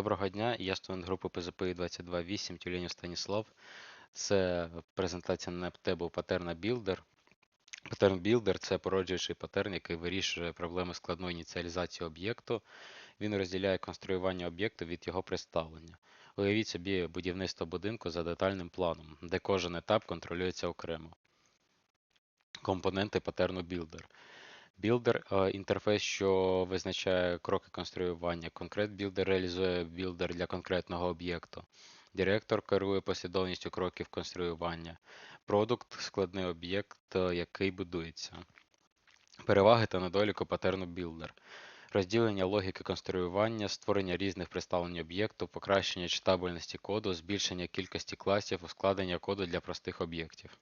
Доброго дня, я студент групи ПЗПІ 228 Тюленів Станіслав. Це презентація на Table Pattern Builder. Pattern Builder – це породжуючий паттерн, який вирішує проблеми складної ініціалізації об'єкту. Він розділяє конструювання об'єкту від його представлення. Уявіть собі будівництво будинку за детальним планом, де кожен етап контролюється окремо. Компоненти паттерну Builder. Builder е, – інтерфейс, що визначає кроки конструювання. Concrete Builder реалізує білдер для конкретного об'єкту. Директор керує послідовністю кроків конструювання. Продукт – складний об'єкт, е, який будується. Переваги та недоліки паттерну Builder. Розділення логіки конструювання, створення різних представлень об'єкту, покращення читабельності коду, збільшення кількості класів, ускладнення коду для простих об'єктів.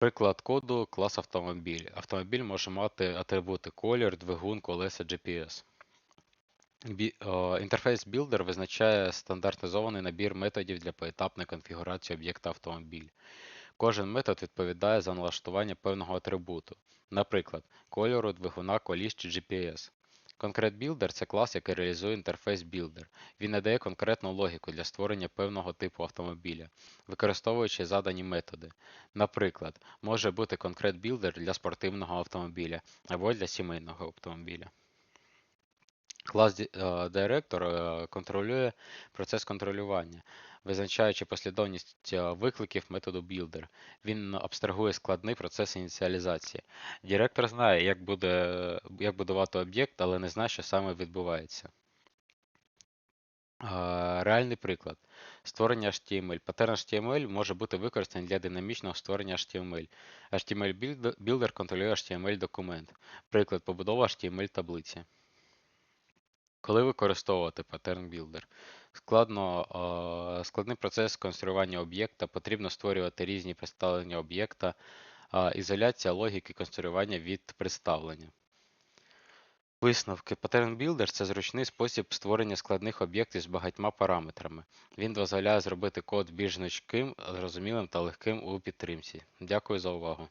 Приклад коду клас автомобіль. Автомобіль може мати атрибути колір, двигун, колеса, GPS. Інтерфейс Builder визначає стандартизований набір методів для поетапної конфігурації об'єкта автомобіль. Кожен метод відповідає за налаштування певного атрибуту, наприклад, кольору, двигуна, коліс чи GPS. Concrete Builder – це клас, який реалізує інтерфейс Builder. Він надає конкретну логіку для створення певного типу автомобіля, використовуючи задані методи. Наприклад, може бути Concrete Builder для спортивного автомобіля або для сімейного автомобіля. Клас е, Director е, контролює процес контролювання, визначаючи послідовність е, викликів методу Builder. Він абстрагує складний процес ініціалізації. Директор знає, як, буде, як будувати об'єкт, але не знає, що саме відбувається. Реальний приклад. Створення HTML. Паттерн HTML може бути використаний для динамічного створення HTML. HTML Builder контролює HTML документ. Приклад побудова HTML таблиці. Коли використовувати Pattern Builder? Складно, складний процес конструювання об'єкта, потрібно створювати різні представлення об'єкта, ізоляція логіки конструювання від представлення. Висновки. Pattern Builder – це зручний спосіб створення складних об'єктів з багатьма параметрами. Він дозволяє зробити код більш гнучким, зрозумілим та легким у підтримці. Дякую за увагу.